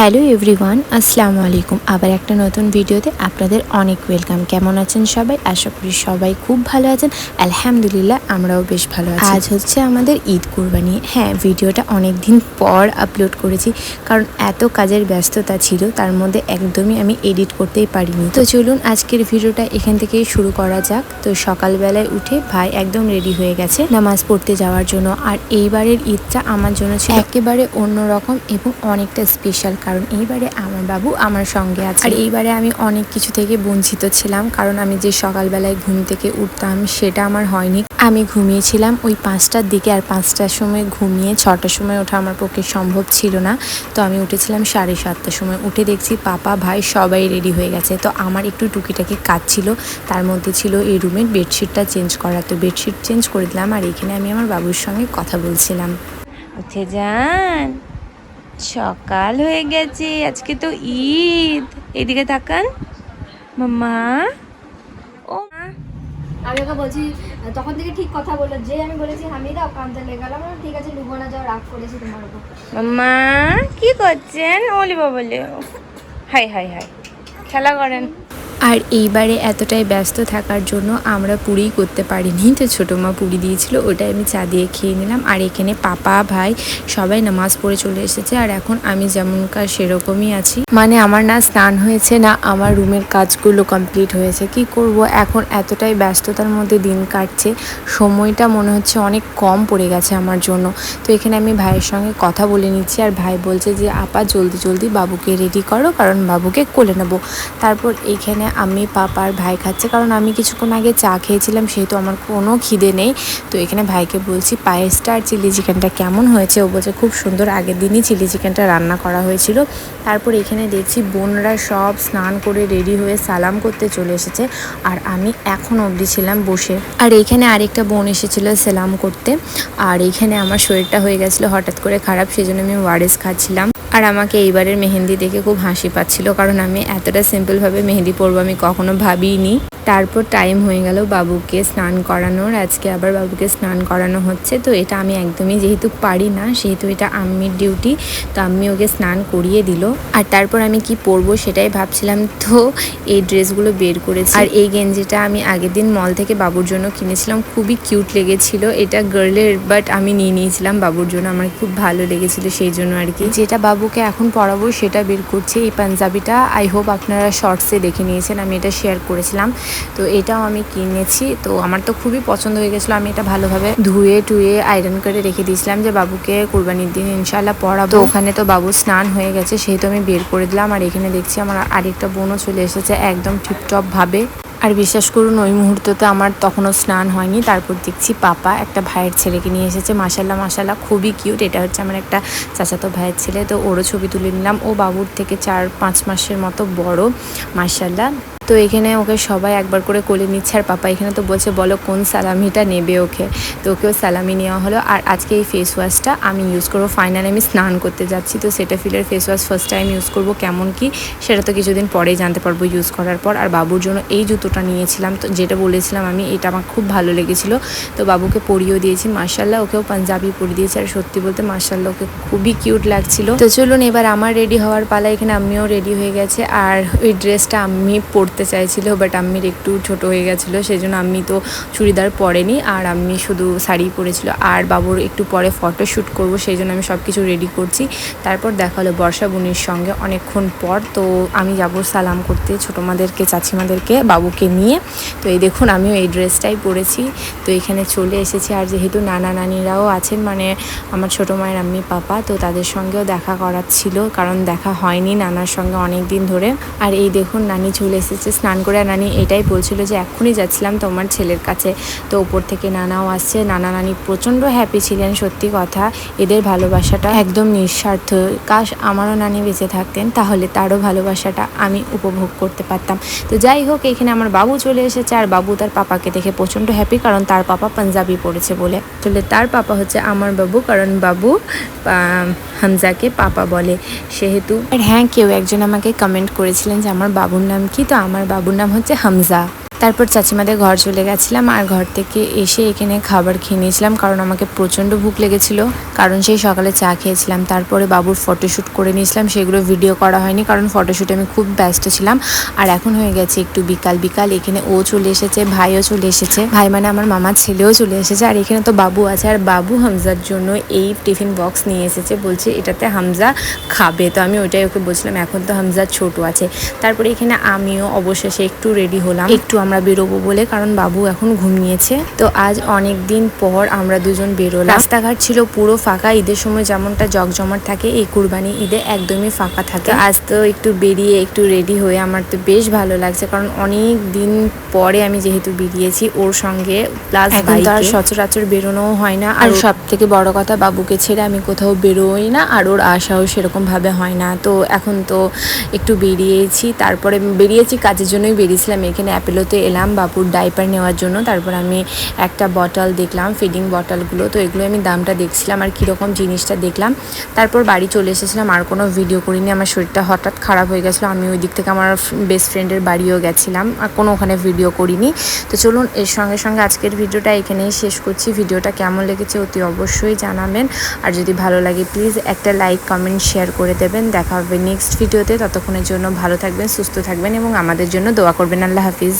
Hello everyone আসসালামু আলাইকুম। আবার একটা নতুন ভিডিওতে আপনাদের অনেক ওয়েলকাম। কেমন আছেন সবাই? আশা করি সবাই খুব ভালো আছেন। আলহামদুলিল্লাহ আমরাও বেশ ভালো আছি। আজ হচ্ছে আমাদের ঈদ কুরবানি। হ্যাঁ ভিডিওটা অনেক দিন পর আপলোড করেছি কারণ এত কাজের ব্যস্ততা ছিল তার মধ্যে একদমই আমি এডিট করতেই পারিনি। তো চলুন আজকের ভিডিওটা এখান থেকেই শুরু করা যাক। তো সকালবেলায় উঠে ভাই একদম রেডি হয়ে গেছে নামাজ পড়তে যাওয়ার জন্য। আর এইবারের ঈদটা আমার জন্য ছিল একেবারে অন্যরকম এবং অনেকটা স্পেশাল কারণ এইবারে আমার বাবু আমার সঙ্গে আছে। আর এইবারে আমি অনেক কিছু থেকে বঞ্চিত ছিলাম, কারণ আমি যে সকালবেলায় ঘুম থেকে উঠতাম সেটা আমার হয়নি। আমি ঘুমিয়েছিলাম ওই পাঁচটার দিকে আর পাঁচটার সময় ঘুমিয়ে ছটার সময় ওঠা আমার পক্ষে সম্ভব ছিল না। তো আমি উঠেছিলাম সাড়ে সাতটার সময়। উঠে দেখছি পাপা, ভাই সবাই রেডি হয়ে গেছে। তো আমার একটু টুকিটাকি কাজ ছিল, তার মধ্যে ছিল এই রুমের বেডশিটটা চেঞ্জ করা। তো বেডশিট চেঞ্জ করে দিলাম আর এখানে আমি আমার বাবুর সঙ্গে কথা বলছিলাম। উঠে যান। সকাল হয়ে গেছে আজকে তো ঈদ। এদিকে তাকান। মাম্মা। ও মা। আমি ওকে বলছি তখন থেকে ঠিক কথা বলল। যে আমি বলেছি হামিদা কান্দতে লেগে গেলাম ঠিক আছে লুবো না যাও রাগ করেছি তোমার উপর। মাম্মা কি করছেন? ওলিবা বলে। Hi hi hi. খেলা করেন। আর এইবারে এতটাই ব্যস্ত থাকার জন্য আমরা পুরিই করতে পারিনি। তো ছোটো মা পুরি দিয়েছিল, ওটাই আমি চা দিয়ে খেয়ে নিলাম। আর এখানে পাপা ভাই সবাই নামাজ পড়ে চলে এসেছে। আর এখন আমি যেমনকার সেরকমই আছি। মানে আমার না স্নান হয়েছে না, আমার রুমের কাজগুলো কমপ্লিট হয়েছে। কি করব? এখন এতটাই ব্যস্ততার মধ্যে দিন কাটছে, সময়টা মনে হচ্ছে অনেক কম পড়ে গেছে আমার জন্য। তো এখানে আমি ভাইয়ের সঙ্গে কথা বলে নিচ্ছি। আর ভাই বলছে যে, আপা, জলদি জলদি বাবুকে রেডি করো, কারণ বাবুকে কোলে নেব। তারপর এইখানে আমি পাপা আর ভাই খাচ্ছে। কারণ আমি কিছুক্ষণ আগে চা খেয়েছিলাম, সেহেতু আমার কোনো খিদে নেই। তো এখানে ভাইকে বলছি, পায়েসটা আর চিলি চিকেনটা কেমন হয়েছে? ও বলছে, খুব সুন্দর। আগের দিনই চিলি চিকেনটা রান্না করা হয়েছিল। তারপর এখানে দেখছি বোনরা সব স্নান করে রেডি হয়ে সালাম করতে চলে এসেছে। আর আমি এখন অবধি ছিলাম বসে। আর এইখানে আরেকটা বোন এসেছিল সালাম করতে। আর এইখানে আমার শরীরটা হয়ে গেছিল হঠাৎ করে খারাপ সেই জন্য আমি ওয়ারেস খাচ্ছিলাম। আর আমাকে এইবারের মেহেন্দি দেখে খুব হাসি পাচ্ছিল, কারণ আমি এতটা সিম্পলভাবে মেহেন্দি পরবো আমি কখনো ভাবিনি। তারপর টাইম হয়ে গেল বাবুকে স্নান করানোর। আজকে আবার বাবুকে স্নান করানো হচ্ছে, তো এটা আমি একদমই যেহেতু পারি না, সেহেতু এটা আম্মির ডিউটি তো আম্মি ওকে স্নান করিয়ে দিল। আর তারপর আমি কি পরবো সেটাই ভাবছিলাম, তো এই ড্রেসগুলো বের করেছি। আর এই গেঞ্জিটা আমি আগের দিন মল থেকে বাবুর জন্য কিনেছিলাম, খুবই কিউট লেগেছিল। এটা গার্লের বাট আমি নিয়ে নিয়েছিলাম বাবুর জন্য, আমার খুব ভালো লেগেছিল সেই জন্য আর কি। যেটা বাবুকে এখন পরাবো সেটা বের করছি এই পাঞ্জাবিটা। আই হোপ আপনারা শর্টসে দেখে নিয়েছেন, আমি এটা শেয়ার করেছিলাম। তো এটাও আমি কিনেছি। তো আমার তো খুবই পছন্দ হয়ে গেছিল। আমি এটা ভালোভাবে ধুয়ে, টুয়ে আয়রন করে রেখে দিয়েছিলাম যে, বাবুকে কোরবানির দিন ইনশাল্লাহ পরাবো তো ওখানে তো বাবু স্নান হয়ে গেছে, সেহেতু আমি বের করে দিলাম। আর এখানে দেখছি আমার আরেকটা বোনও চলে এসেছে একদম টিপটপ ভাবে আর বিশ্বাস করুন, ওই মুহূর্ততে আমার তখনও স্নান হয়নি। তারপর দেখছি পাপা একটা ভাইয়ের ছেলেকে নিয়ে এসেছে। মাসাল্লাহ মাসাল্লাহ খুবই কিউট। এটা হচ্ছে আমার একটা চাচাতো ভাইয়ের ছেলে। তো ওরও ছবি তুলে নিলাম। ও বাবুর থেকে চার, পাঁচ মাসের মতো বড়। মাসাল্লাহ তো এখানে ওকে সবাই একবার করে কোলে নিচ্ছে, আর পাপা এখানে তো বলছে, বলো কোন সালামিটা নেবে ওকে? তো ওকেও সালামি নেওয়া হলো, আর আজকে এই ফেস ওয়াশটা আমি ইউজ করব। ফাইনালি আমি স্নান করতে যাচ্ছি, তো সেটা ফিলের face wash first time use করব, কেমন কি সেটা তো কিছুদিন পরেই জানতে পারব ইউজ করার পর। আর বাবুর জন্য এই জুতোটা নিয়েছিলাম, তো যেটা বলেছিলাম আমি, এটা আমার খুব ভালো লেগেছিলো। তো বাবুকে পরিয়েও দিয়েছি মার্শাল্লাহ ওকেও পাঞ্জাবি পরিয়ে দিয়েছি, আর সত্যি বলতে মার্শাল্লাহ ওকে খুবই কিউট লাগছিল। তো চলুন এবার আমার রেডি হওয়ার পালা, এখানে আমিও রেডি হয়ে গেছে, আর ওই ড্রেসটা আমি পরতে চাইছিল বাট আম্মির একটু ছোট হয়ে গেছিল সেই জন্য আম্মি তো চুড়িদার পরেনি, আর আম্মি শুধু শাড়ি পরেছিল। আর বাবুর একটু পরে ফটো শ্যুট করব সেই জন্য আমি সব কিছু রেডি করছি। তারপর দেখা হলো বর্ষা বুনির সঙ্গে অনেকক্ষণ পর, তো আমি যাব সালাম করতে ছোটো মাদেরকে চাচিমাদেরকে বাবুকে নিয়ে। তো এই দেখুন, আমিও এই ড্রেসটাই পরেছি। তো এখানে চলে এসেছি, আর যেহেতু নানা নানিরাও আছেন মানে আমার ছোটো মায়ের আম্মি পাপা, তো তাদের সঙ্গেও দেখা করার ছিল কারণ দেখা হয়নি নানার সঙ্গে অনেক দিন ধরে। আর এই দেখুন, নানি চলে এসেছে স্নান করে নানি এটাই বলছিল যে এক্ষুনি যাচ্ছিলাম তোমার ছেলের কাছে। তো ওপর থেকে নানাও আসছে। নানা, নানি প্রচণ্ড হ্যাপি ছিলেন, সত্যি কথা। এদের ভালোবাসাটা একদম নিঃস্বার্থ। কাশ আমারও নানি বেঁচে থাকতেন, তাহলে তারও ভালোবাসাটা আমি উপভোগ করতে পারতাম। তো যাই হোক, এখানে আমার বাবু চলে এসেছে আর বাবু তার পাপাকে দেখে প্রচণ্ড হ্যাপি কারণ তার পাপা পাঞ্জাবি পড়েছে বলে। আসলে তার পাপা হচ্ছে আমার বাবু, কারণ বাবু হামজাকে পাপা বলে। সেহেতু, আর হ্যাঁ কেউ একজন আমাকে কমেন্ট করেছিলেন যে আমার বাবুর নাম কি? তো আমার বাবুর নাম হচ্ছে হামজা। তারপর চাচিমাদের ঘর চলে গেছিলাম আর ঘর থেকে এসে এখানে খাবার খেয়ে নিয়েছিলাম কারণ আমাকে প্রচণ্ড ভুক লেগেছিল। কারণ সেই সকালে চা খেয়েছিলাম, তারপরে বাবুর ফটোশ্যুট করে নিয়েছিলাম, সেগুলো ভিডিও করা হয়নি কারণ ফটোশ্যুটে আমি খুব ব্যস্ত ছিলাম। আর এখন হয়ে গেছে একটু বিকাল বিকাল এখানে ও চলে এসেছে, ভাইও চলে এসেছে। ভাই মানে আমার মামার ছেলেও চলে এসেছে আর এখানে তো বাবু আছে আর বাবু হামজার জন্য এই টিফিন বক্স নিয়ে এসেছে, বলছে এটাতে হামজা খাবে। তো আমি ওইটাই ওকে বলছিলাম, এখন তো হামজা ছোট আছে। তারপরে এখানে আমিও অবশেষে একটু রেডি হলাম। একটু আমরা বেরোবো বলে কারণ বাবু এখন ঘুমিয়েছে। তো আজ অনেক দিন পর আমরা দুজন বেরোলাম। রাস্তাঘাট ছিল পুরো ফাঁকা ঈদের সময় যেমনটা জগজমাট থাকে এই কুরবানি ঈদে একদমই ফাঁকা থাকে। আজ তো একটু বেরিয়ে একটু রেডি হয়ে আমার তো বেশ ভালো লাগছে কারণ অনেক দিন পরে আমি যেহেতু বেরিয়েছি ওর সঙ্গে প্লাস এখন তো আর সচরাচর বেরোনোও হয় না। আর সব থেকে বড় কথা বাবুকে ছেড়ে আমি কোথাও বেরোই না আর ওর আশাও সেরকম ভাবে হয় না। তো এখন তো একটু বেরিয়েছি তারপরে বেরিয়েছি কাজের জন্যই বেরিয়েছিলাম এখানে অ্যাপেলোতে এলাম বাবুর ডাইপার নেওয়ার জন্য। তারপর আমি একটা বটল দেখলাম ফিডিং বটলগুলো তো এগুলো আমি দামটা দেখছিলাম আর কীরকম জিনিসটা দেখলাম। তারপর বাড়ি চলে এসেছিলাম, আর কোনো ভিডিও করিনি। আমার শরীরটা হঠাৎ খারাপ হয়ে গেছিল। আমি ওই দিক থেকে আমার বেস্ট ফ্রেন্ডের বাড়িও গেছিলাম, আর কোনো ওখানে ভিডিও করিনি। তো চলুন, এর সঙ্গে সঙ্গে আজকের ভিডিওটা এখানেই শেষ করছি। ভিডিওটা কেমন লেগেছে অতি অবশ্যই জানাবেন। আর যদি ভালো লাগে প্লিজ একটা লাইক কমেন্ট শেয়ার করে দেবেন। দেখা হবে নেক্সট ভিডিওতে ততক্ষণের জন্য ভালো থাকবেন, সুস্থ থাকবেন এবং আমাদের জন্য দোয়া করবেন। আল্লাহ হাফিজ।